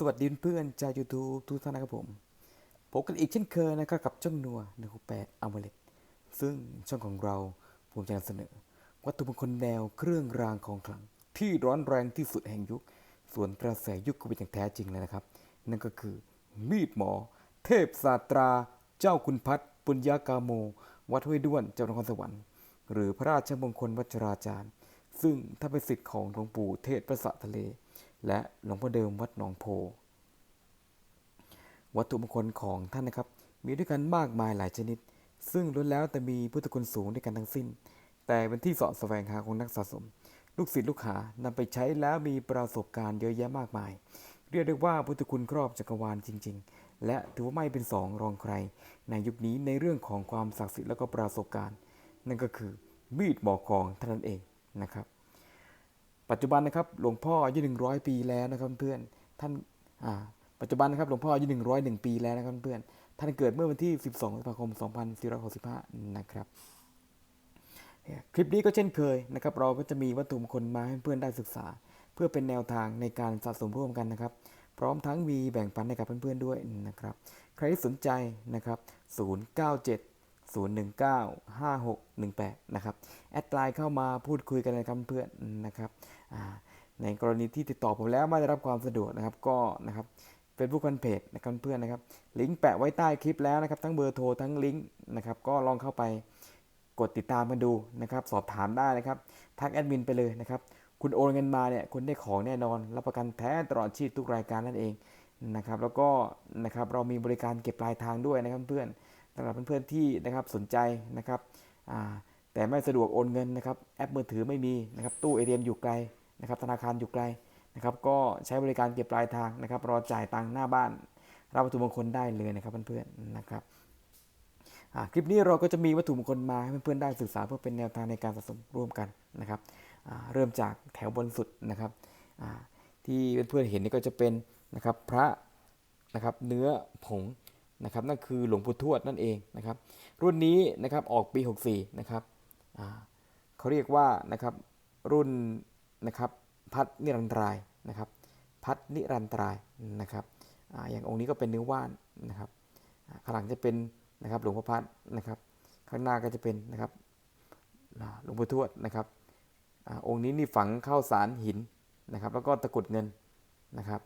สวัสดีเพื่อนจาก YouTube ทุกท่านนะครับผมพบกันอีกเช่นเคยนะครับกับช่องนัวหนึ่งหกแปดอเมล็ซึ่งช่องของเราภูมิใจนำเสนอ วัตถุมงคลแนวเครื่องรางของขลัง ที่ร้อนแรงที่สุดแห่งยุค ส่วนกระแสยุคโควิดอย่างแท้จริงเลยนะครับ นั่นก็คือมีดหมอ เทพศาสตรา เจ้าคุณพัฒน์ปุญญากาโม วัดห้วยด้วนจังหวัดนครสวรรค์หรือพระราชมงคลวัชราจารย์ ซึ่งถ้าเป็นสิทธิ์ของหลวงปู่เทศประสะทะเล และหลวงพ่อเดิมวัดหนองโพ วัตถุมงคลของท่านนะครับ มีด้วยกันมากมายหลายชนิด ซึ่งล้วนแล้วแต่มีพุทธคุณสูงด้วยกันทั้งสิ้น แต่เป็นที่สาะแสวงหาของนักสะสม ลูกศิษย์ลูกหานำไปใช้แล้วมีประสบการณ์เยอะแยะมากมาย เรียกได้ว่าพุทธคุณครอบจักรวาลจริง ๆ และถือว่าไม่เป็นสองรองใคร ในยุคนี้ในเรื่องของความศักดิ์สิทธิ์และก็ประสบการณ์ นั่นก็คือมีดหมอของท่านนั้นเองนะครับ ปัจจุบันนะครับหลวงพ่ออายุหนึ่งร้อยปีแล้วนะครับเพื่อนท่านปัจจุบันนะครับหลวงพ่ออายุหนึ่งร้อยหนึ่งปีแล้วนะครับเพื่อนท่านเกิดเมื่อวันที่ 12พฤษภาคม 2465 นะครับ คลิปนี้ก็เช่นเคยนะครับ เราก็จะมีวัตถุมงคลมาให้เพื่อนได้ศึกษา เพื่อเป็นแนวทางในการสะสมร่วมกันนะครับ พร้อมทั้งมีแบ่งปันให้กับเพื่อนๆด้วยนะครับ ใครที่สนใจนะครับ 097 019 5618 นะครับ แอดไลน์เข้ามาพูดคุยกันเลยครับเพื่อนนะครับในกรณีที่ติดต่อผมแล้วไม่ได้รับความสะดวกนะครับก็นะครับเฟซบุ๊กแฟนเพจนะครับเพื่อนนะครับ ลิงก์แปะไว้ใต้คลิปแล้วนะครับ ทั้งเบอร์โทรทั้งลิงก์นะครับ ก็ลองเข้าไปกดติดตามกันดูนะครับ สอบถามได้นะครับ ทักแอดมินไปเลยนะครับ คุณโอนเงินมาเนี่ยคุณได้ของแน่นอน รับประกันแท้ตลอดชีพทุกรายการนั่นเองนะครับ แล้วก็นะครับเรามีบริการเก็บปลายทางด้วยนะครับเพื่อน สำหรับเพื่อนๆที่นะครับสนใจนะครับแต่ไม่สะดวกโอนเงินนะครับแอปมือถือไม่มีนะครับตู้ ATM อยู่ไกลนะครับธนาคารอยู่ไกลนะครับก็ใช้บริการเก็บปลายทางนะครับรอจ่ายตังค์หน้าบ้าน รับวัตถุมงคลได้เลยนะครับเพื่อนๆนะครับคลิปนี้เราก็จะมีวัตถุมงคลมาให้เพื่อนๆได้ศึกษาเพื่อเป็นแนวทางในการสะสมร่วมกันนะครับเริ่มจากแถวบนสุดนะครับที่เพื่อนๆเห็นนี่ก็จะเป็นนะครับพระนะครับเนื้อผง นะครับนั่นคือหลวงปู่ทวดนั่นเองนะครับ รุ่นนี้นะครับออกปี 64 นะครับเขาเรียกว่านะครับรุ่นนะครับพัดนิรันตรายนะครับพัดนิรันตรายนะครับออย่างองค์นี้ก็เป็นเนื้อว่านนะครับข้างหลังจะเป็นนะครับหลวงพ่อพัดนะครับ ข้างหน้าก็จะเป็นนะครับหลวงปู่ทวดนะครับอองค์นี้นี่ฝังเข้าสารหินนะครับ แล้วก็ตะกรุดเงินนะครับ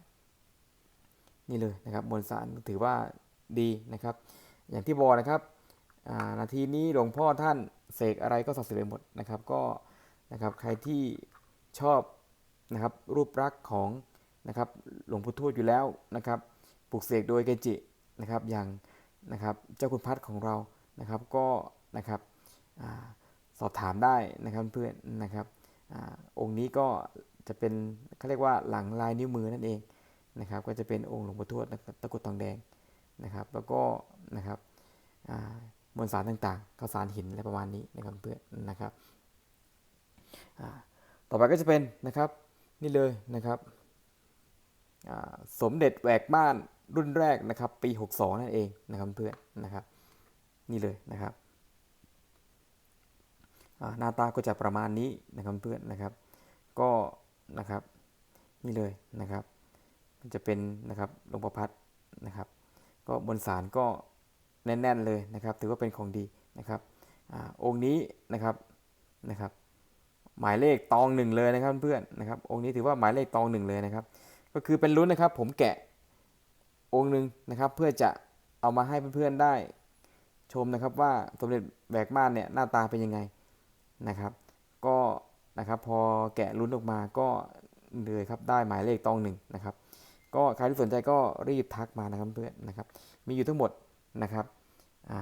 นี่เลยนะครับมวลสารถือว่า ดีนะครับ อย่างที่บอกนะครับนาทีนี้หลวงพ่อท่านเสกอะไรก็ศักดิ์สิทธิ์หมดนะครับ ก็นะครับใครที่ชอบนะครับรูปลักษ์ของนะครับหลวงปู่ทวดอยู่แล้วนะครับปลูกเสกโดยเกจินะครับ อย่างนะครับเจ้าคุณพัดของเรานะครับ ก็นะครับอสอบถามได้นะครับเพื่อนนะครับอองค์นี้ก็จะเป็นเขาเรียกว่าหลังลายนิ้วมือนั่นเองนะครับ ก็จะเป็นองค์หลวงปู่ทวดตะกรุดทองแดง นะครับ แล้วก็นะครับมวลสารต่างๆข้าวสารหินอะไรประมาณนี้นะครับเพื่อนนะครับต่อไปก็จะเป็นนะครับนี่เลยนะครับสมเด็จแหวกม่านรุ่นแรกนะครับ ปี 62 นั่นเองนะครับเพื่อนนะครับนี่เลยนะครับหน้าตาก็จะประมาณนี้นะครับเพื่อนนะครับ ก็นะครับนี่เลยนะครับ มันจะเป็นนะครับหลวงพ่อพัดนะครับ ก็บนสารก็แน่นๆเลยนะครับ ถือว่าเป็นของดีนะครับอองค์นี้นะครับนะครับ หมายเลขตองหนึ่งเลยนะครับเพื่อนนะครับ องค์นี้ถือว่าหมายเลขตองหนึ่งเลยนะครับ ก็คือเป็นรุ่นนะครับ ผมแกะองค์หนึ่งนะครับ เพื่อจะเอามาให้เพื่อนๆได้ชมนะครับว่าสมเด็จแบกม่านเนี่ยหน้าตาเป็นยังไงนะครับ ก็นะครับพอแกะลุ้นออกมาก็เลยครับได้หมายเลขตองหนึ่งนะครับ ก็ใครที่สนใจก็รีบทักมานะครับเพื่อนนะครับ มีอยู่ทั้งหมดนะครับอ่า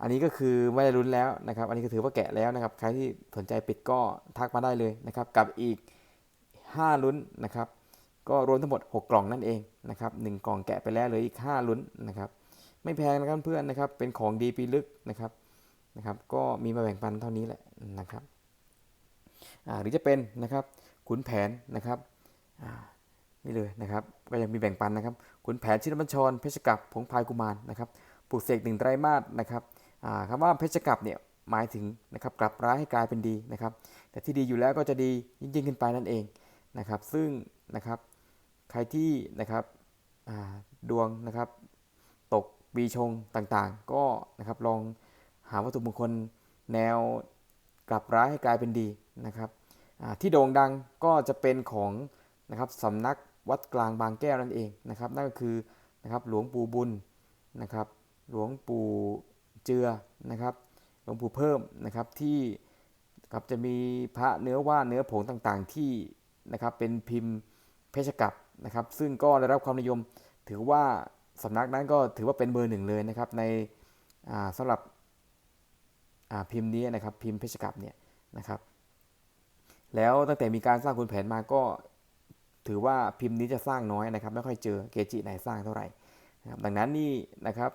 อันนี้ก็คือไม่ได้ลุ้นแล้วนะครับ อันนี้ก็ถือว่าแกะแล้วนะครับ ใครที่สนใจปิดก็ทักมาได้เลยนะครับ กับอีก 5 ลุ้นนะครับ ก็รวมทั้งหมด 6 กล่องนั่นเองนะครับหนึ่งกล่องแกะไปแล้วเลืออีก 5 ลุ้นนะครับ ไม่แพงนะครับเพื่อนนะครับ เป็นของดีปีลึกนะครับนะครับ ก็มีมาแบ่งปันเท่านี้แหละนะครับหรือจะเป็นนะครับขุนแผนนะครับ นี่เลยนะครับ ก็ยังมีแบ่งปันนะครับขุนแผนชินบัญชร เพชรกับผงพายกุมารนะครับปลูกเสกหนึ่งไตรมาสนะครับคำว่าเพชรกับเนี่ยหมายถึงนะครับกลับร้ายให้กลายเป็นดีนะครับ แต่ที่ดีอยู่แล้วก็จะดียิ่งยิ่งขึ้นไปนั่นเองนะครับ ซึ่งนะครับใครที่นะครับดวงนะครับตกปีชงต่างๆ ก็นะครับลองหาวัตถุมงคลแนวกลับร้ายให้กลายเป็นดีนะครับที่โด่งดังก็จะเป็นของนะครับสำนัก วัดกลางบางแก้วนั่นเองนะครับนั่นก็คือนะครับหลวงปู่บุญนะครับหลวงปู่เจือนะครับหลวงปู่เพิ่มนะครับที่ครับจะมีพระเนื้อว่าเนื้อผงต่างๆที่นะครับเป็นพิมพ์เพชรกลับนะครับซึ่งก็ได้รับความนิยมถือว่าสำนักนั้นก็ถือว่าเป็นเบอร์หนึ่งเลยนะครับในอ่าสำหรับพิมพ์นี้นะครับพิมพ์เพชรกับเนี่ยนะครับแล้วตั้งแต่มีการสร้างคุณแผนมาก็ ถือว่าพิมพ์นี้จะสร้างน้อยนะครับ ไม่ค่อยเจอเกจิไหนสร้างเท่าไหร่นะครับดังนั้นนี่นะครับ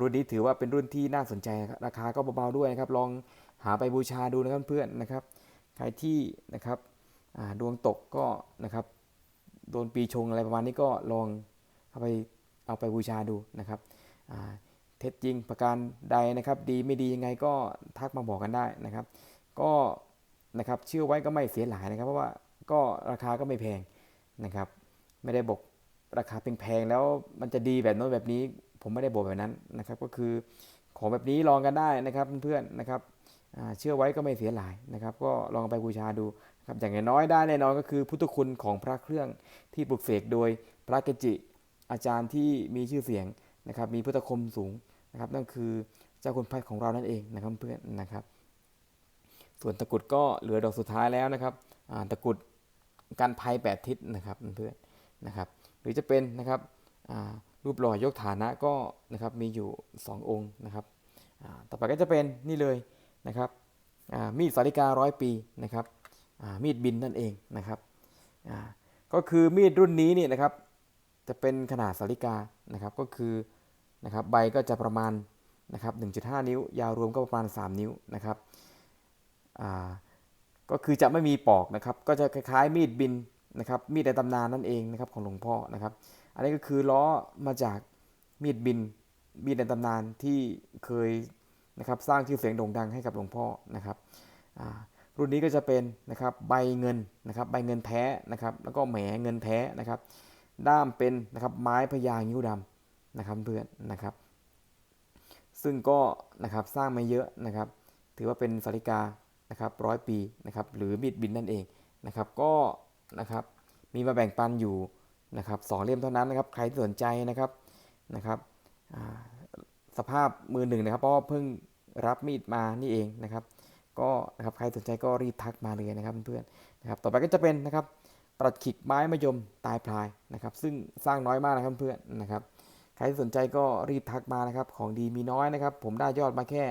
รุ่นนี้ถือว่าเป็นรุ่นที่น่าสนใจราคาก็เบาๆด้วยนะครับ ลองหาไปบูชาดูนะครับเพื่อนนะครับใครที่นะครับดวงตกก็นะครับโดนปีชงอะไรประมาณนี้ก็ลองเอาไปเอาไปบูชาดูนะครับเท็จจริงประการใดนะครับ ดีไม่ดียังไงก็ทักมาบอกกันได้นะครับ ก็นะครับเชื่อไว้ก็ไม่เสียหลายนะครับ เพราะว่าก็ราคาก็ไม่แพง นะครับ ไม่ได้บอกราคาแพงๆแล้วมันจะดีแบบโน้นแบบนี้ ผมไม่ได้บอกแบบนั้นนะครับ ก็คือของแบบนี้ลองกันได้นะครับเพื่อนๆนะครับเชื่อไว้ก็ไม่เสียหลายนะครับ ก็ลองไปบูชาดูครับอย่างน้อยๆได้แน่นอนก็คือพุทธคุณของพระเครื่องที่ปลุกเสกโดยพระเกจิอาจารย์ที่มีชื่อเสียงนะครับ มีพุทธคมสูงนะครับ นั่นคือเจ้าคุณพัดของเรานั่นเองนะครับเพื่อนนะครับ ส่วนตะกุดก็เหลือดอกสุดท้ายแล้วนะครับตะกุด กันภัยแปดทิศนะครับเพื่อนนะครับ หรือจะเป็นนะครับรูปหล่อยกฐานะก็นะครับมีอยู่ 2 องค์นะครับต่อไปก็จะเป็นนี่เลยนะครับมีดสาริการ้อยปีนะครับมีดบินนั่นเองนะครับก็คือมีดรุ่นนี้นี่นะครับจะเป็นขนาดสาริกานะครับก็คือนะครับใบก็จะประมาณนะครับ1.5 นิ้ว ยาวรวมก็ประมาณ 3 นิ้วนะครับ ก็คือจะไม่มีปอกนะครับ ก็จะคล้ายๆ มีดบินนะครับ มีดในตำนานนั่นเองนะครับของหลวงพ่อนะครับ อันนี้ก็คือล้อมาจากมีดบิน มีดในตำนานที่เคยนะครับสร้างชื่อเสียงโด่งดังให้กับหลวงพ่อนะครับรุ่นนี้ก็จะเป็นนะครับใบเงินนะครับใบเงินแท้นะครับแล้วก็แหมเงินแท้นะครับ ด้ามเป็นนะครับไม้พญางิ้วดำนะครับเพื่อนนะครับ ซึ่งก็นะครับสร้างมาเยอะนะครับ ถือว่าเป็นสาริกา นะครับร้อยปีนะครับหรือมีดบินนั่นเองนะครับก็นะครับมีมาแบ่งปันอยู่นะครับสองเล่มเท่านั้นนะครับใครสนใจนะครับนะครับสภาพมือหนึ่งนะครับเพราะเพิ่งรับมีดมานี่เองนะครับก็นะครับใครสนใจก็รีบทักมาเลยนะครับเพื่อนๆนะครับต่อไปก็จะเป็นนะครับปรัดขิกไม้มะยมตายพลายนะครับซึ่งสร้างน้อยมากนะครับเพื่อนนะครับใครสนใจก็รีบทักมานะครับของดีมีน้อยนะครับ ผมได้ยอดมาแค่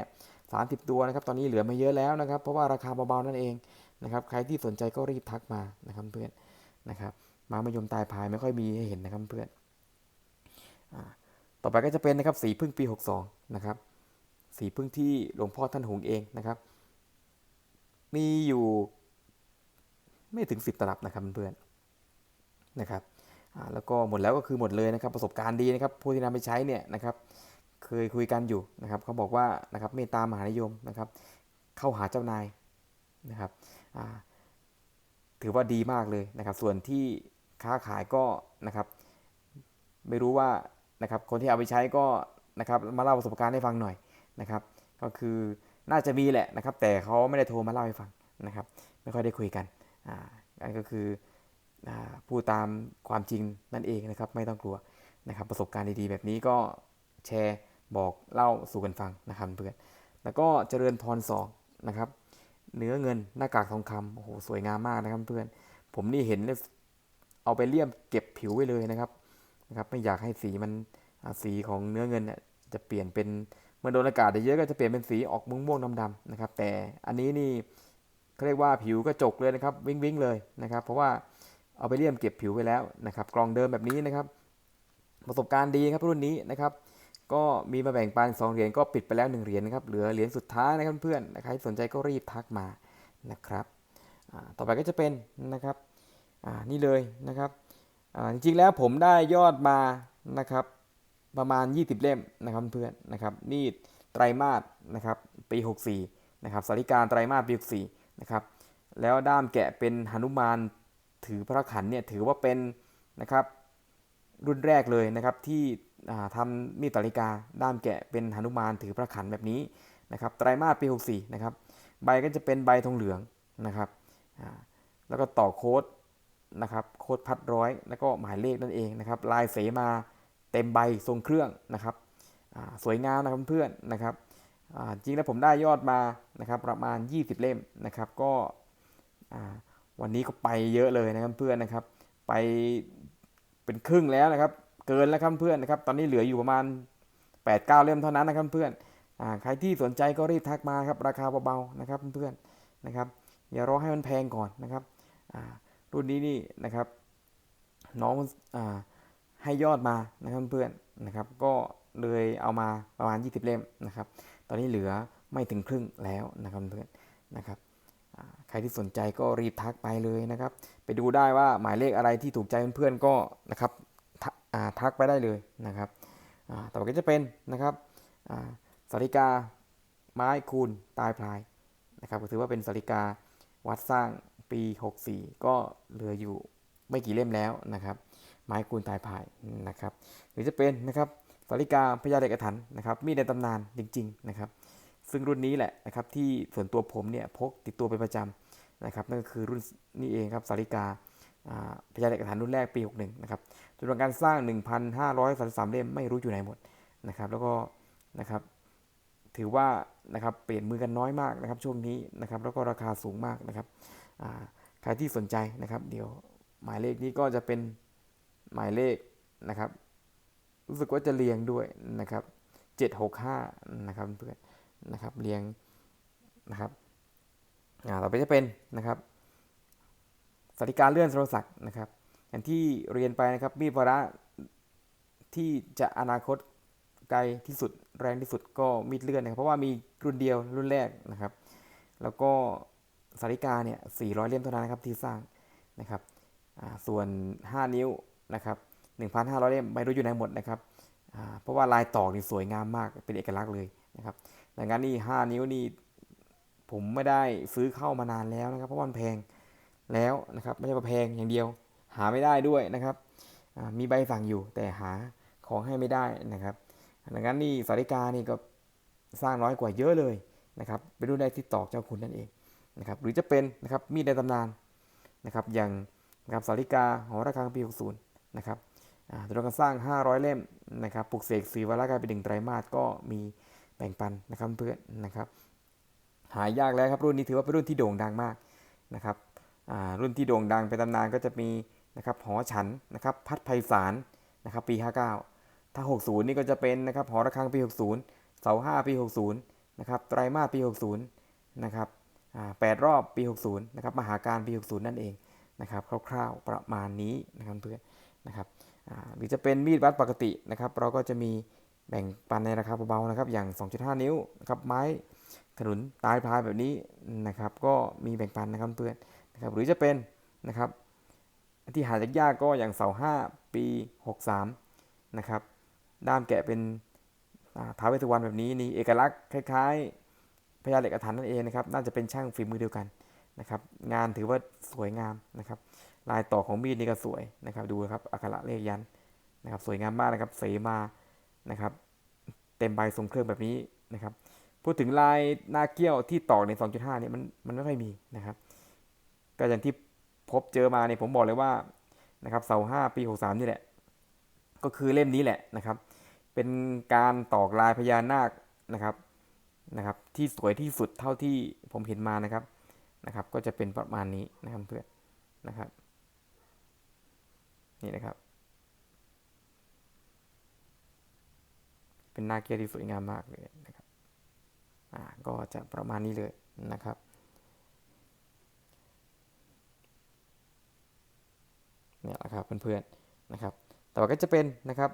30 ตัวนะครับ ตอนนี้เหลือไม่เยอะแล้วนะครับ เพราะว่าราคาเบาๆนั่นเองนะครับ ใครที่สนใจก็รีบทักมานะครับเพื่อนนะครับม้มะยมตายพายไม่ค่อยมีให้เห็นนะครับเพื่อนต่อไปก็จะเป็นนะครับสีพึ่งปี 62 นะครับ สีพึ่งที่หลวงพ่อท่านหงเองนะครับ มีอยู่ไม่ถึง 10 ตลับนะครับเพื่อนนะครับแล้วก็หมดแล้วก็คือหมดเลยนะครับ ประสบการณ์ดีนะครับผู้ที่นำไปใช้เนี่ยนะครับ เคยคุยกันอยู่นะครับเขาบอกว่านะครับเมตตามหานิยมนะครับ เข้าหาเจ้านายนะครับถือว่าดีมากเลยนะครับ ส่วนที่ค้าขายก็นะครับ ไม่รู้ว่านะครับคนที่เอาไปใช้ก็นะครับมาเล่าประสบการณ์ให้ฟังหน่อยนะครับ ก็คือน่าจะมีแหละนะครับ แต่เขาไม่ได้โทรมาเล่าให้ฟังนะครับ ไม่ค่อยได้คุยกันอ่านั่นก็คืออ่าพูดตามความจริงนั่นเองนะครับ ไม่ต้องกลัวนะครับ ประสบการณ์ดีๆ แบบนี้ก็แชร์ บอกเล่าสู่กันฟังนะครับเพื่อนแล้วก็เจริญพรสองนะครับ เนื้อเงินหน้ากากทองคำโอ้โหสวยงามมากนะครับเพื่อนผมนี่เห็นเนี่ยเอาไปเลี่ยมเก็บผิวไว้เลยนะครับนะครับ ไม่อยากให้สีมันสีของเนื้อเงินเนี่ยจะเปลี่ยนเป็นเมื่อโดนอากาศเยอะๆก็จะเปลี่ยนเป็นสีออกม่วงๆดำๆนะครับ แต่อันนี้นี่เขาเรียกว่าผิวกระจกเลยนะครับ วิ่งวิ่งๆเลยนะครับ เพราะว่าเอาไปเลี่ยมเก็บผิวไว้แล้วนะครับ กล่องเดิมแบบนี้นะครับ ประสบการณ์ดีครับรุ่นนี้นะครับ ก็มีมาแบ่งปัน2เหรียญก็ปิดไปแล้ว1เหรียญนะครับเหลือเหรียญสุดท้ายนะครับเพื่อนใครสนใจก็รีบทักมานะครับต่อไปก็จะเป็นนะครับนี่เลยนะครับจริงๆแล้วผมได้ยอดมานะครับประมาณ 20 เล่มนะครับเพื่อนนะครับมีดไตรมาสนะครับปี 64นะครับสาริการไตรมาสปี64นะครับแล้วด้ามแกะเป็นหนุมานถือพระขันเนี่ยถือว่าเป็นนะครับรุ่นแรกเลยนะครับที่ อ่าทำมีดสาริกาด้ามแกะเป็นหนุมานถือพระขันแบบนี้นะครับไตรมาสปี 64 นะครับ ใบก็จะเป็นใบทองเหลืองนะครับแล้วก็ต่อโค้ดนะครับโค้ดพัดร้อยแล้วก็หมายเลขนั่นเองนะครับลายเสมาเต็มใบทรงเครื่องนะครับสวยงามนะครับเพื่อนนะครับจริงแล้วผมได้ยอดมานะครับประมาณ 20 เล่มนะครับก็วันนี้ก็ไปเยอะเลยนะครับเพื่อนนะครับ ไปเป็นครึ่งแล้วนะครับ กินแล้วครับเพื่อนนะครับ ตอนนี้เหลืออยู่ประมาณ 8-9 เล่มเท่านั้นนะครับเพื่อนอ่าใครที่สนใจก็รีบทักมาครับราคาเบาๆนะครับเพื่อนๆนะครับอย่ารอให้มันแพงก่อนนะครับอ่ารุ่นนี้นี่นะครับ น้องอ่าให้ยอดมานะครับเพื่อนนะครับ ก็เลยเอามาประมาณ 20 เล่มนะครับ ตอนนี้เหลือไม่ถึงครึ่งแล้วนะครับเพื่อนนะครับใครที่สนใจก็รีบทักไปเลยนะครับ ไปดูได้ว่าหมายเลขอะไรที่ถูกใจเพื่อนๆก็นะครับ ทักไปได้เลยนะครับต่อไปก็จะเป็นนะครับสาริกาไม้คูณตายพลายนะครับก็ถือว่าเป็นสาริกาวัดสร้างปี 64 ก็เหลืออยู่ไม่กี่เล่มแล้วนะครับ ไม้คูณตายพายนะครับ หรือจะเป็นนะครับสาริกาพญาเด็กถันนะครับมีดในตำนานจริงๆนะครับ ซึ่งรุ่นนี้แหละนะครับที่ส่วนตัวผมเนี่ยพกติดตัวเป็นประจำนะครับนั่นก็คือรุ่นนี้เองครับสาริกา พญานเด็กถันรุ่นแรกปี 61 นะครับจำนวนการสร้าง 1,533 เล่มไม่รู้อยู่ไหนหมดนะครับ แล้วก็นะครับถือว่านะครับเปลี่ยนมือกันน้อยมากนะครับ ช่วงนี้นะครับ แล้วก็ราคาสูงมากนะครับใครที่สนใจนะครับ เดี๋ยวหมายเลขนี้ก็จะเป็นหมายเลขนะครับ รู้สึกว่าจะเรียงด้วยนะครับ765นะครับเพื่อนนะครับเรียงนะครับต่อไปจะเป็นนะครับ สติการเลื่อนโทรศัพท์นะครับ อย่างที่เรียนไปนะครับมีดวาระที่จะอนาคตไกลที่สุดแรงที่สุดก็มีดเลื่อนนะครับ เพราะว่ามีรุ่นเดียวรุ่นแรกนะครับ แล้วก็สาริกาเนี่ย400 เล่มเท่านั้นนะครับที่สร้างนะครับส่วน 5 นิ้วนะครับ1,500 เล่มไม่รู้อยู่ไหนหมดนะครับเพราะว่าลายตอกนี่สวยงามมากเป็นเอกลักษณ์เลยนะครับดังนั้นนี่ห้านิ้วนี่ผมไม่ได้ซื้อเข้ามานานแล้วนะครับ เพราะวันแพง แล้วนะครับไม่ใช่ว่าแพงอย่างเดียว หาไม่ได้ด้วยนะครับมีใบสั่งอยู่แต่หาของให้ไม่ได้นะครับดังนั้นนี่สาริกานี่ก็สร้างน้อยกว่าเยอะเลยนะครับไปดูได้ที่ตอกเจ้าคุณนั่นเองนะครับหรือจะเป็นนะครับมีดในตำนานนะครับอย่างนะครับสาริกาหอระฆังปี 60 นะครับตัวการสร้าง 500 เล่มนะครับปลุกเสกสีวาระกลายเป็นหนึ่งไตรมาสก็มีแบ่งปันนะครับเพื่อนนะครับ หายากแล้วครับรุ่นนี้ถือว่าเป็นรุ่นที่โด่งดังมากนะครับ รุ่นที่โด่งดังเป็นตำนานก็จะมีนะครับหอฉันนะครับพัดไพศาลนะครับปี 59 ถ้า 60 นี่ก็จะเป็นนะครับหอระฆังปี 60 เสา5ปี 60นะครับไตรมาสปี 60นะครับอ่าแปดรอบปี 60นะครับมหาการปี 60 นั่นเองนะครับคร่าวๆประมาณนี้นะครับเพื่อนนะครับอ่าหรือจะเป็นมีดวัดปกตินะครับเราก็จะมีแบ่งปันในราคาเบาๆนะครับอย่าง 2.5 นิ้วนะครับไม้ขนุนตายพายแบบนี้นะครับก็มีแบ่งปันนะครับเพื่อน นะครับหรือจะเป็นนะครับที่หาจากยากก็อย่างเสา5 ปี 63นะครับด้ามแกะเป็นอ่าท้าวเวสสุวรรณแบบนี้นี่เอกลักษณ์คล้ายๆพญาเหล็กอรถันนั่นเองนะครับน่าจะเป็นช่างฝีมือเดียวกันนะครับงานถือว่าสวยงามนะครับลายต่อของมีดนี่ก็สวยนะครับดูครับอักขระเลขยันนะครับสวยงามมากนะครับเสมานะครับเต็มใบทรงเครื่องแบบนี้นะครับพูดถึงลายหน้าเกี้ยวที่ตอกใน 2.5เนี่ยมันมันไม่ค่อยมีนะครับ ก็อย่างที่พบเจอมาเนี่ยผมบอกเลยว่านะครับเสา5ปี63นี่แหละ ก็คือเล่มนี้แหละนะครับ เป็นการตอกลายพญานาคนะครับนะครับ ที่สวยที่สุดเท่าที่ผมเห็นมานะครับนะครับ ก็จะเป็นประมาณนี้นะครับเพื่อนนะครับ นี่นะครับ เป็นนาเกียร์ที่สวยงามมากเลยนะครับอ่าก็จะประมาณนี้เลยนะครับ เนี่ยแหละครับเพื่อนๆนะครับต่อก็จะเป็นนะครับ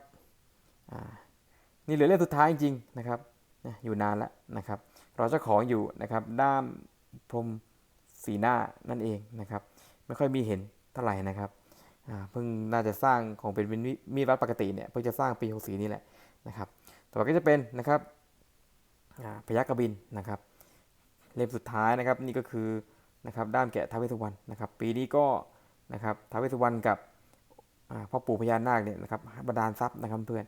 นี่เหลือเล่มสุดท้ายจริงๆนะครับอยู่นานแล้วนะครับเราจ้าขออยู่นะครับด้ามพรมสีหน้านั่นเองนะครับไม่ค่อยมีเห็นเท่าไหร่นะครับเพิ่งน่าจะสร้างของเป็นมีดวัดปกติเนี่ยเพิ่งจะสร้างปี64นี่แหละนะครับต่อไปก็จะเป็นนะครับพยัคฆ์กบินนะครับเล่มสุดท้ายนะครับนี่ก็คือนะครับด้ามแกะท้าวเวสสุวรรณนะครับปีนี้ก็ นะครับท้าวเวสสุวรรณกับพ่อปู่พญานาคเนี่ยนะครับบันดาลทรัพย์นะครับเพื่อน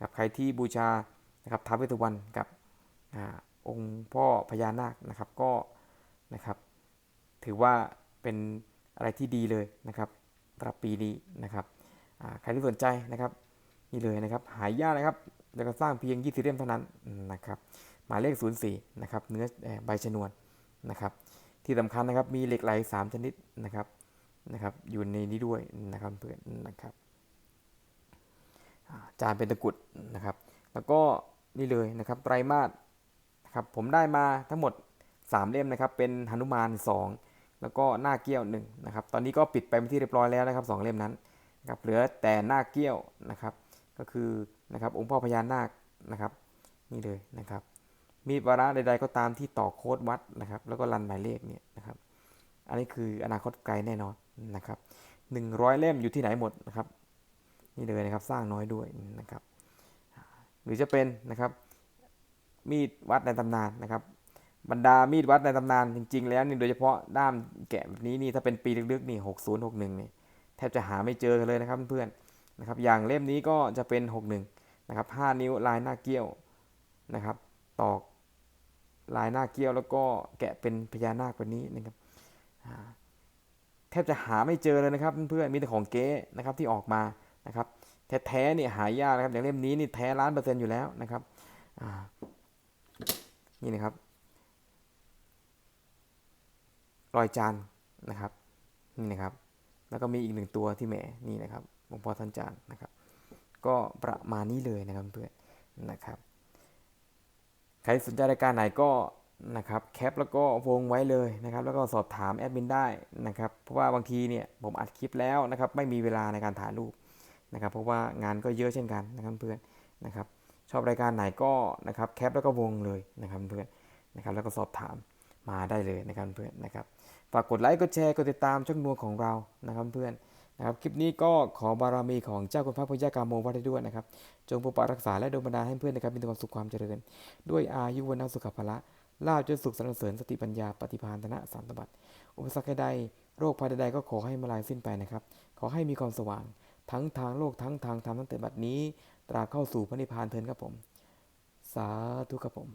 กับใครที่บูชานะครับท้าวเวสสุวรรณกับอองค์พ่อพญานาคนะครับก็นะครับ ถือว่าเป็นอะไรที่ดีเลยนะครับสำหรับปีนี้นะครับใครที่สนใจนะครับนี่เลยนะครับหายากนะครับแล้วก็สร้างเพียง 20 เล่มเท่านั้นนะครับหมายเลข 04 นะครับ เนื้อใบชนวนนะครับ ที่สำคัญนะครับ มีเหล็กไหล 3 ชนิดนะครับ นะครับอยู่ในนี้ด้วยนะครับเพื่อนนะครับจานเป็นตะกรุดนะครับ แล้วก็นี่เลยนะครับไตรมาสนะครับผมได้มาทั้งหมด 3 เล่มนะครับ เป็นหนุมาน 2 แล้วก็หน้าเกี้ยว1นะครับตอนนี้ก็ปิดไปเป็นที่เรียบร้อยแล้วนะครับสองเล่มนั้นนะครับเหลือแต่หน้าเกี้ยวนะครับ ก็คือนะครับองค์พ่อพญานาคนะครับ นี่เลยนะครับมีวาระใด ๆ ก็ตามที่ต่อโค้ดวัดนะครับ แล้วก็รันหมายเลขเนี่ยนะครับ อันนี้คืออนาคตไกลแน่นอน นะครับหนึ่งร้อยเล่มอยู่ที่ไหนหมดนะครับ นี่เลยนะครับสร้างน้อยด้วยนะครับ หรือจะเป็นนะครับ มีดวัดในตำนานนะครับบรรดามีดวัดในตำนานจริง ๆ แล้วนี่โดยเฉพาะด้ามแกะแบบนี้นี่ถ้าเป็นปีลึกๆนี่หกศูนย์หกหนึ่งนี่แทบจะหาไม่เจอกันเลยนะครับเพื่อนนะครับอย่างเล่มนี้ก็จะเป็นหกหนึ่งนะครับห้านิ้วลายหน้าเกี้ยวนะครับ ตอกลายหน้าเกี้ยวแล้วก็แกะเป็นพญานาคแบบนี้นะครับ แทบจะหาไม่เจอเลยนะครับเพื่อนๆมีแต่ของเก๊นะครับที่ออกมานะครับแท้ๆเนี่ยหายากนะครับอย่างเล่มนี้นี่แท้ล้านเปอร์เซ็นต์อยู่แล้วนะครับนี่นะครับรอยจานนะครับนี่นะครับ แล้วก็มีอีกหนึ่งตัวที่แหมนี่นะครับหลวงพ่อท่านจานนะครับ ก็ประมาณนี้เลยนะครับเพื่อนนะครับ ใครสนใจรายการไหนก็ นะครับแคปแล้วก็วงไว้เลยนะครับแล้วก็สอบถามแอดมินได้นะครับเพราะว่าบางทีเนี่ยผมอัดคลิปแล้วนะครับไม่มีเวลาในการถ่ายรูปนะครับเพราะว่างานก็เยอะเช่นกันนะครับเพื่อนนะครับชอบรายการไหนก็นะครับแคปแล้วก็วงเลยนะครับเพื่อนนะครับแล้วก็สอบถามมาได้เลยนะครับเพื่อนนะครับฝากกดไลค์กดแชร์กดติดตามช่องนวของเรานะครับเพื่อนนะครับคลิปนี้ก็ขอบารมีของเจ้าคุณพระพุทธเจ้ากาโมวัดได้ด้วยนะครับจงปกปักรักษาและดนบันดาลให้เพื่อนนะครับมีแต่ความสุขความเจริญ ด้วยอายุวันนสุขภละ ลาบจนสุขสรรเสริญสติปัญญาปฏิภาณธนะสามตบัติอุปสรรคใดโรคภัยใดก็ขอให้มาลายสิ้นไปนะครับ ขอให้มีความสว่าง ทั้งทางโลกทั้งทางธรรมตั้งแต่บัดนี้ ตราเข้าสู่พระนิพพานเทินครับผม สาธุครับผม